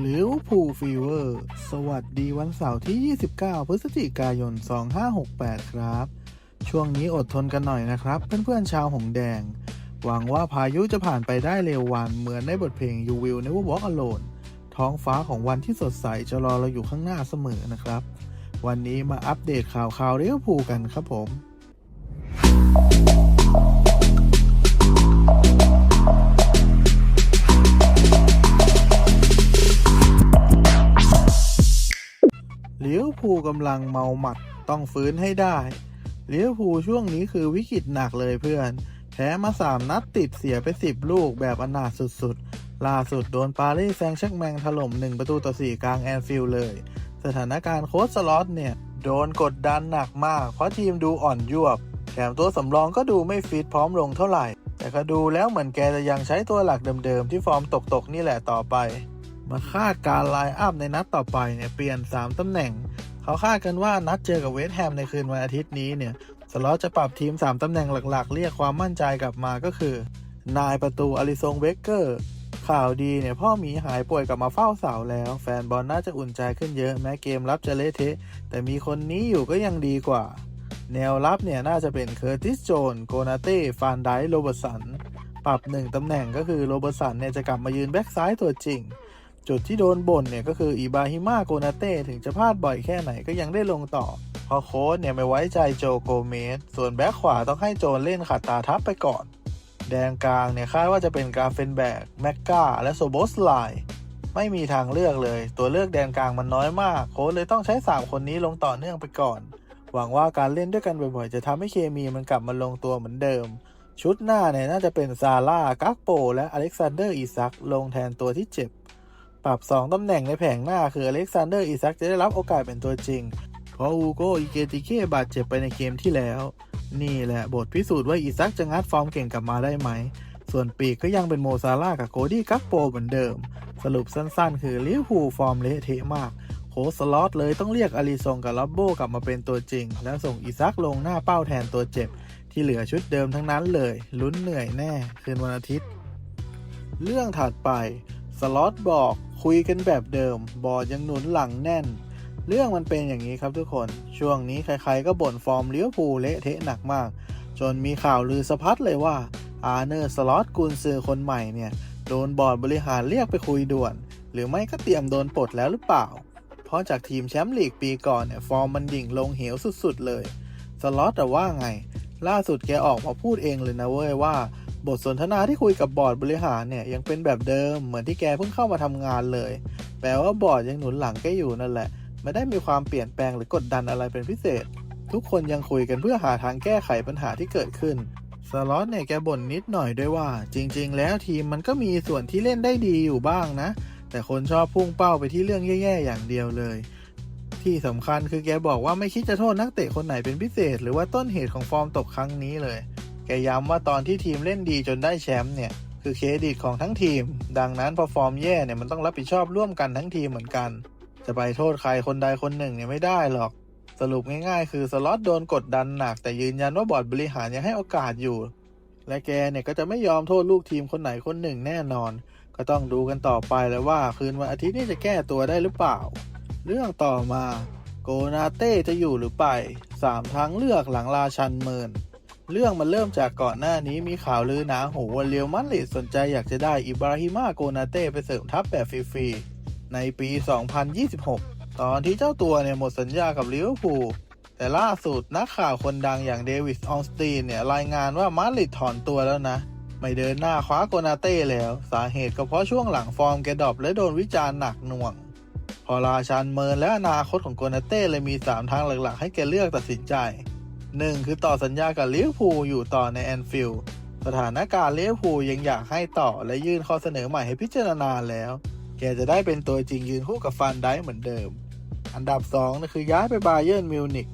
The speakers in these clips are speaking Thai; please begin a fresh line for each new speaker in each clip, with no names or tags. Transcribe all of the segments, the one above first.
ลิเวอร์พูลฟีเวอร์ สวัสดีวันเสาร์ที่ 29 พฤศจิกายน 2568 ครับ ช่วงนี้อดทนกันหน่อยนะครับ เพื่อนๆชาวหงแดง หวังว่าพายุจะผ่านไปได้เร็ววันเหมือนในบทเพลง You Will Never Walk Alone ท้องฟ้าของวันที่สดใสจะรอเราอยู่ข้างหน้าเสมอนะครับ วันนี้มาอัปเดตข่าวข่าวเวอร์พูกันครับผม เลิเวอร์พูกำลังเมาหมัดต้องฟื้นให้ได้เลิเวอร์พูช่วงนี้คือวิกฤตหนักเลยเพื่อนแพ้มา3นัดติดเสียไป10ลูกแบบอนาถสุดๆ ล่าสุดโดนปารีสแซงต์แชร์กแมงถล่ม1ประตูต่อ4กลางแอนฟิลเลย สถานการณ์โค้ชสล็อตเนี่ย โดนกดดันหนักมาก เพราะทีมดูอ่อนยวบ แถมตัวสำรองก็ดูไม่ฟิตพร้อมลงเท่าไหร่ แต่ก็ดูแล้วเหมือนแกจะยังใช้ตัวหลักเดิมๆ ที่ฟอร์มตกๆ นี่แหละต่อไป มาคาดการไลน์อัพในนัดต่อไปเนี่ยเปลี่ยน 3 ตำแหน่ง เขาคาดกันว่านัดเจอกับเวสต์แฮมในคืนวันอาทิตย์นี้เนี่ยสล็อตจะปรับทีม 3 ตำแหน่งหลักๆ เรียกความมั่นใจกลับมาก็คือนายประตูอลิซงเบเกอร์ ข่าวดีเนี่ยพ่อหมีหายป่วยกลับมาเฝ้าเสาแล้ว แฟนบอลน่าจะอุ่นใจขึ้นเยอะแม้เกมรับจะเละเทะ แต่มีคนนี้อยู่ก็ยังดีกว่า แนวรับเนี่ยน่าจะเป็นเคอร์ติสโจนโกนาเต้ฟานไดโรเบร์สัน ปรับหนึ่งตำแหน่งก็คือโรเบร์สันเนี่ยจะกลับมายืนแบ็กซ้ายตัวจริง จุดที่โดนบ่นเนี่ยก็คืออิบราฮิมาโกนาเต้ถึงจะพลาดบ่อยแค่ไหนก็ยังได้ลงต่อ เพราะโค้ชเนี่ยไม่ไว้ใจโจโกเมส ส่วนแบ็คขวาต้องให้โจนเล่นขัดตาทับไปก่อน แดนกลางเนี่ยคาดว่าจะเป็นกาเฟนแบกแมกกาและโซโบสไลไม่มีทางเลือกเลย ตัวเลือกแดนกลางมันน้อยมาก โค้ชเลยต้องใช้ 3 คนนี้ลงต่อเนื่องไปก่อน หวังว่าการเล่นด้วยกันบ่อยๆ จะทำให้เคมีมันกลับมาลงตัวเหมือนเดิม ชุดหน้าเนี่ยน่าจะเป็นซาร่ากักโป และอเล็กซานเดอร์อีซักลงแทนตัวที่เจ็บ ปรับ 2 ตำแหน่งในแผงหน้าคืออเล็กซานเดอร์อีซักจะได้รับโอกาสเป็นตัวจริง เพราะอูโกอิเกติเกบาดเจ็บไปในเกมที่แล้ว นี่แหละบทพิสูจน์ว่าอีซักจะงัดฟอร์มเก่งกลับมาได้ไหม ส่วนปีกก็ยังเป็นโมซาร่ากับโคดี้กักโปเหมือนเดิม สรุปสั้นๆ คือลิเวอร์พูลฟอร์มเละเทะมากโคสล็อตเลยต้องเรียกอาริซงกับลับโบกลับมาเป็นตัวจริง แล้วส่งอีซักลงหน้าเป้าแทนตัวเจ็บ ที่เหลือชุดเดิมทั้งนั้นเลย ลุ้นเหนื่อยแน่ คืนวันอาทิตย์ เรื่องถัดไป สล็อตบอก คุยกันแบบเดิม บอร์ดยังหนุนหลังแน่น เรื่องมันเป็นอย่างนี้ครับทุกคน ช่วงนี้ใครๆก็บ่นฟอร์มเลิเวอร์พูเละเทะหนักมาก จนมีข่าวลือสะพัดเลยว่าอาร์เนอร์สล็อตกุนซือคนใหม่เนี่ย โดนบอร์ดบริหารเรียกไปคุยด่วน หรือไม่ก็เตรียมโดนปลดแล้วหรือเปล่า เพราะจากทีมแชมป์ลีกปีก่อนเนี่ยฟอร์มมันดิ่งลงเหวสุดๆเลย สล็อตแต่ว่าไง ล่าสุดแกออกมาพูดเองเลยนะเว้ยว่า บทสนทนาที่คุยกับบอร์ดบริหารเนี่ยยังเป็นแบบเดิมเหมือนที่แกเพิ่งเข้ามาทำงานเลย แปลว่าบอร์ดยังหนุนหลังแกอยู่นั่นแหละ ไม่ได้มีความเปลี่ยนแปลงหรือกดดันอะไรเป็นพิเศษ ทุกคนยังคุยกันเพื่อหาทางแก้ไขปัญหาที่เกิดขึ้นสล็อตเนี่ยแกบ่นนิดหน่อยด้วยว่า จริง ๆ แล้วทีมมันก็มีส่วนที่เล่นได้ดีอยู่บ้างนะ แต่คนชอบพุ่งเป้าไปที่เรื่องแย่ๆอย่างเดียวเลย ที่สำคัญคือแกบอกว่าไม่คิดจะโทษนักเตะคนไหนเป็นพิเศษ หรือว่าต้นเหตุของฟอร์มตกครั้งนี้เลย แกย้ำว่าตอนที่ทีมเล่นดีจนได้แชมป์เนี่ย คือเครดิตของทั้งทีม ดังนั้นพอฟอร์มแย่เนี่ยมันต้องรับผิดชอบร่วมกันทั้งทีมเหมือนกัน จะไปโทษใครคนใดคนหนึ่งเนี่ยไม่ได้หรอก สรุปง่ายๆ คือสล็อตโดนกดดันหนัก แต่ยืนยันว่าบอร์ดบริหารยังให้โอกาสอยู่ และแกเนี่ยก็จะไม่ยอมโทษลูกทีมคนไหนคนหนึ่งแน่นอน ก็ต้องดูกันต่อไปแล้วว่าคืนวันอาทิตย์นี้จะแก้ตัวได้หรือเปล่า เรื่องต่อมาโกนาเต้จะอยู่หรือไปสามทางเลือกหลังลาชันเมิน เรื่องมันเริ่มจากก่อนหน้านี้มีข่าวลือหนาหูว่าเรียวมัดริดสนใจอยากจะได้อิบราฮิมาโกนาเต้ไปเสริมทัพแบบฟรีๆในปี 2026 ตอนที่เจ้าตัวเนี่ยหมดสัญญากับลิเวอร์พูลแต่ล่าสุดนักข่าวคนดังอย่างเดวิสออนสตีนเนี่ยรายงานว่ามาดริดถอนตัวแล้วนะ ไม่เดินหน้าคว้าโกนาเต้แล้ว สาเหตุก็เพราะช่วงหลังฟอร์มแกดรอปและโดนวิจารณ์หนักหน่วง พอราชันเมินและอนาคตของโกนาเต้เลยมี 3 ทางหลักๆ ให้แกเลือกตัดสินใจ 1. คือต่อสัญญากับลิเวอร์พูลอยู่ต่อในแอนฟิลด์สถานการณ์ลิเวอร์พูลยังอยากให้ต่อและยื่นข้อเสนอใหม่ให้พิจารณาแล้ว แกจะได้เป็นตัวจริงยืนคู่กับฟันได้เหมือนเดิม อันดับ2นะคือย้ายไปบาเยิร์นมิวนิก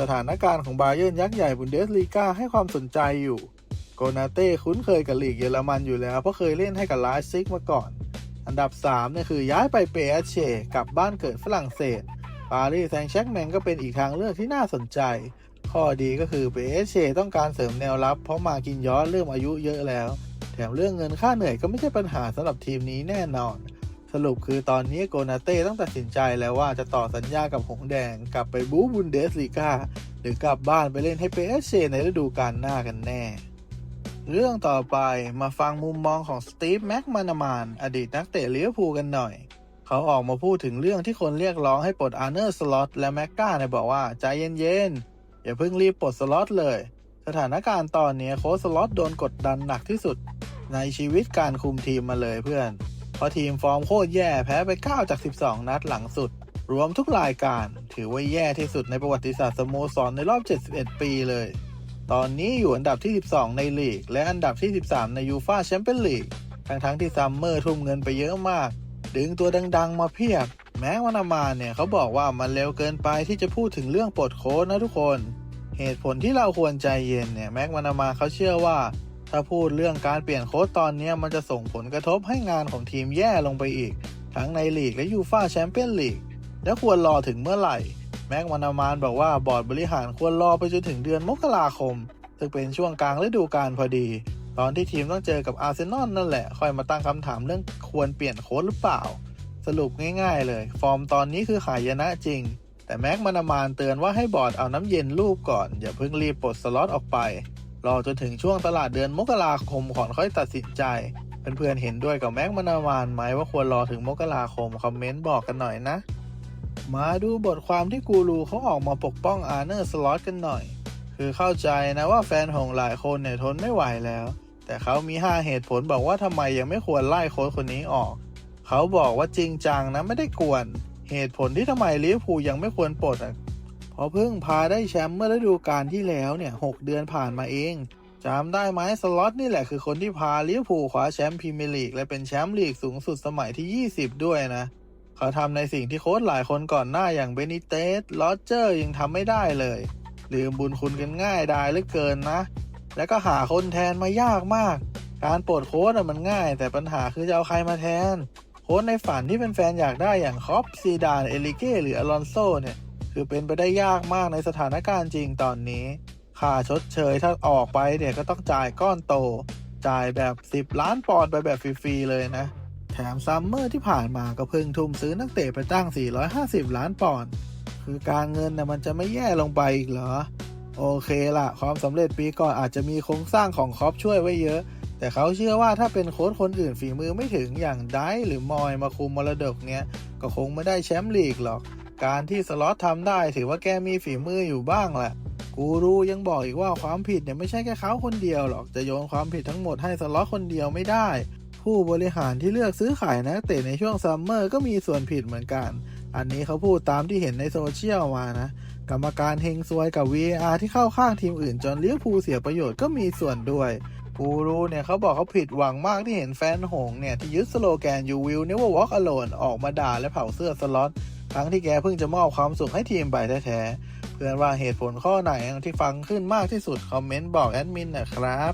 สถานการณ์ของบาเยิร์นยักษ์ใหญ่บุนเดสลีกาให้ความสนใจอยู่ โกนาเต้คุ้นเคยกับลีกเยอรมันอยู่แล้วเพราะเคยเล่นให้กับไลฟ์ซิกมาก่อน อันดับ3เนี่ยคือย้ายไปเปเอเช่กลับบ้านเกิดฝรั่งเศส ปารีสแซงต์แชร์กแมงก็เป็นอีกทางเลือกที่น่าสนใจ ข้อดีก็คือเปเชต้องการเสริมแนวรับ เพราะมากินย้อนเริ่มอายุเยอะแล้ว แถมเรื่องเงินค่าเหนื่อยก็ไม่ใช่ปัญหาสำหรับทีมนี้แน่นอน สรุปคือตอนนี้โกนาเต้ต้องตัดสินใจแล้วว่าจะต่อสัญญากับหงแดง กลับไปบูบุนเดสลีกาหรือกลับบ้านไปเล่นให้เปเชในฤดูกาลหน้ากันแน่ เรื่องต่อไปมาฟังมุมมองของสตีฟแม็กมานามานอดีตนักเตะลิเวอร์พูลกันหน่อยเขาออกมาพูดถึงเรื่องที่คนเรียกร้องให้ปลดอาร์เนอร์สล็อตและแม็กกาเนี่ยบอกว่า ใจเย็นๆ อย่าเพิ่งรีบปลดสล็อตเลย สถานการณ์ตอนนี้โค้ชสล็อตโดนกดดันหนักที่สุด ในชีวิตการคุมทีมมาเลยเพื่อน เพราะทีมฟอร์มโคตรแย่แพ้ไป 9 จาก 12 นัดหลังสุด รวมทุกรายการถือว่าแย่ที่สุดในประวัติศาสตร์สโมสรในรอบ 71 ปีเลย ตอนนี้อยู่อันดับที่ 12 ในลีก และอันดับที่ 13 ในยูฟาแชมเปี้ยนลีกทั้งทั้งๆที่ซัมเมอร์ทุ่มเงินไปเยอะมาก ดึงตัวดัง ๆ มาเพียบ แม้วานามานเนี่ยเขาบอกว่ามันเร็วเกินไปที่จะพูดถึงเรื่องปลดโค้ชนะทุกคน เหตุผลที่เราควรใจเย็นเนี่ยแม็กวานามาเขาเชื่อว่า ถ้าพูดเรื่องการเปลี่ยนโค้ชตอนนี้มันจะส่งผลกระทบให้งานของทีมแย่ลงไปอีก ทั้งในลีกและยูฟ่าแชมเปี้ยนลีกแล้วควรรอถึงเมื่อไหร่ แม็กวานามานบอกว่าบอร์ดบริหารควรรอไปจนถึงเดือนมกราคม ซึ่งเป็นช่วงกลางฤดูกาลพอดี ตอนที่ทีมต้องเจอกับอาร์เซนอลนั่นแหละค่อยมาตั้งคำถามเรื่องควรเปลี่ยนโค้ชหรือเปล่า สรุปง่ายๆเลย ฟอร์มตอนนี้คือหายนะจริง แต่แม็กมานามานเตือนว่าให้บอร์ดเอาน้ำเย็นลูบก่อน อย่าเพิ่งรีบปลดสล็อตออกไป รอจนถึงช่วงตลาดเดือนมกราคมก่อนค่อยตัดสินใจ เพื่อนๆเห็นด้วยกับแม็กมานามานไหมว่าควรรอถึงมกราคมคอมเมนต์บอกกันหน่อยนะ มาดูบทความที่กูรูเขาออกมาปกป้องอาร์เนอร์สล็อตกันหน่อย คือเข้าใจนะว่าแฟนของหลายคนเนี่ยทนไม่ไหวแล้ว แต่เขามี 5 เหตุผลบอกว่าทำไมยังไม่ควรไล่โค้ชคนนี้ออก เขาบอกว่าจริงจังนะไม่ได้กวน เหตุผลที่ทำไมลิเวอร์พูลยังไม่ควรปลดอะเพราะเพิ่งพาได้แชมป์เมื่อฤดูกาลที่แล้วเนี่ยหเดือนผ่านมาเองจำได้ไหมสล็อตนี่แหละคือคนที่พาลิเวอร์พูลคว้าแชมป์พรีเมียร์ลีกและเป็นแชมป์ลีกสูงสุดสมัยที่ 20 ด้วยนะ เขาทำในสิ่งที่โค้ชหลายคนก่อนหน้าอย่างเบนิเตสลอเจอร์ยังทำไม่ได้เลยลืมบุญคุณกันง่ายได้เหลือเกินนะ แล้วก็หาคนแทนมายากมาก การปลดโค้ชอะมันง่าย แต่ปัญหาคือจะเอาใครมาแทน ค้ชในฝันที่เป็นแฟนอยากได้อย่างคอปซีดานเอลิเก้หรืออลอนโซเนี่ยคือเป็นไปได้ยากมากในสถานการณ์จริงตอนนี้ ค่าชดเชยถ้าออกไปเนี่ยก็ต้องจ่ายก้อนโต จ่ายแบบ 10 ล้านปอนด์ไปแบบฟรีๆเลยนะ แถมซัมเมอร์ที่ผ่านมาก็เพิ่งทุ่มซื้อนักเตะไปตั้ง 450 ล้านปอนด์คือการเงินนะมันจะไม่แย่ลงไปอีกเหรอ โอเคละความสำเร็จปีก่อนอาจจะมีโครงสร้างของครอปช่วยไว้เยอะ แต่เขาเชื่อว่าถ้าเป็นโค้ชคนอื่นฝีมือไม่ถึงอย่างไดหรือมอยมาคุมมรดกเนี้ยก็คงไม่ได้แชมป์ลีกหรอก การที่สล็อตทำได้ถือว่าแกมีฝีมืออยู่บ้างแหละกูรูยังบอกอีกว่าความผิดเนี่ยไม่ใช่แค่เขาคนเดียวหรอกจะโยนความผิดทั้งหมดให้สล็อตคนเดียวไม่ได้ ผู้บริหารที่เลือกซื้อขายนักเตะในช่วงซัมเมอร์ก็มีส่วนผิดเหมือนกัน อันนี้เขาพูดตามที่เห็นในโซเชียลมานะกรรมการเฮงซวยกับ VAR ที่เข้าข้างทีมอื่นจนเลี้ยวภูเสียประโยชน์ก็มีส่วนด้วย กูรู้เนี่ยเขาบอกเขาผิดหวังมากที่เห็นแฟนหงเนี่ย ที่ยึดสโลแกน You will never walk alone ออกมาด่าและเผาเสื้อสล็อตทั้งที่แกเพิ่งจะมอบความสุขให้ทีมไปแท้ๆ เพื่อนว่าเหตุผลข้อไหนที่ฟังขึ้นมากที่สุด คอมเมนต์บอกแอดมินนะครับ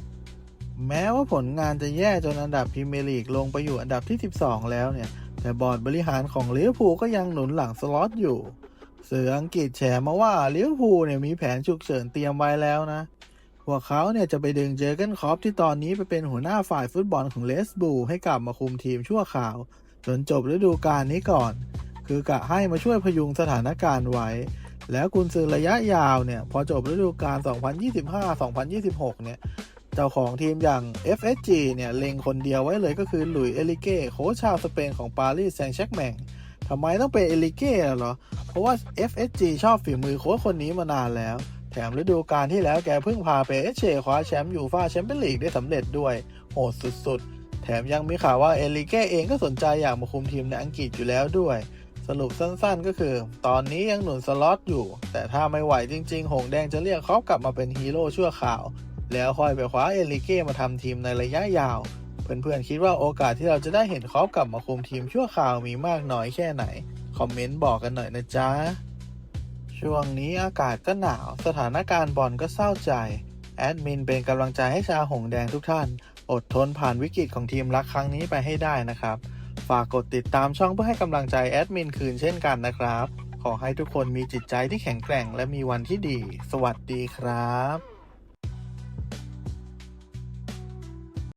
แม้ว่าผลงานจะแย่จนอันดับพรีเมียร์ลีกลงไปอยู่อันดับที่ 12 แล้วเนี่ย แต่บอร์ดบริหารของลิเวอร์พูลก็ยังหนุนหลังสล็อตอยู่สื่ออังกฤษแฉมาว่าลิเวอร์พูลเนี่ยมีแผนฉุกเฉินเตรียมไว้แล้วนะ พวกเขาเนี่ยจะไปดึงเจอเกนคอปที่ตอนนี้ไปเป็นหัวหน้าฝ่ายฟุตบอลของเลสบูให้กลับมาคุมทีมชั่วคราว จนจบฤดูกาลนี้ก่อน คือกะให้มาช่วยพยุงสถานการณ์ไว้ แล้วกุนซือระยะยาวเนี่ย พอจบฤดูกาล 2025-2026 เนี่ย เจ้าของทีมอย่าง FSG เนี่ย เล็งคนเดียวไว้เลยก็คือหลุยส์เอลิเก้โค้ชชาวสเปนของปารีสแซงต์แชร์กแมงทำไมต้องเป็นเอลิเก้เหรอ เพราะว่า FSG ชอบฝีมือโค้ชคนนี้มานานแล้ว ถมฤดูกาลที่แล้วแกเพิ่งพาเปเอเชคว้าแชมป์ยูฟาแชมเปี้ยนลีกได้สำเร็จด้วย โหดสุดๆ แถมยังมีข่าวว่าเอลิเก้เองก็สนใจอยากมาคุมทีมในอังกฤษอยู่แล้วด้วย สรุปสั้นๆก็คือ ตอนนี้ยังหนุนสล็อตอยู่ แต่ถ้าไม่ไหวจริงๆ หงแดงจะเรียกเขากลับมาเป็นฮีโร่ชั่วข่าว แล้วค่อยไปคว้าเอลิเก้มาทำทีมในระยะยาว เพื่อนๆคิดว่าโอกาสที่เราจะได้เห็นเขากลับมาคุมทีมชั่วข่าวมีมากน้อยแค่ไหนคอมเมนต์บอกกันหน่อยนะจ๊ะ ช่วงนี้อากาศก็หนาว สถานการณ์บอลก็เศร้าใจ แอดมินเป็นกำลังใจให้ชาวหงแดงทุกท่าน อดทนผ่านวิกฤตของทีมรักครั้งนี้ไปให้ได้นะครับ ฝากกดติดตามช่องเพื่อให้กำลังใจแอดมินคืนเช่นกันนะครับ ขอให้ทุกคนมีจิตใจที่แข็งแกร่ง และมีวันที่ดี สวัสดีครับ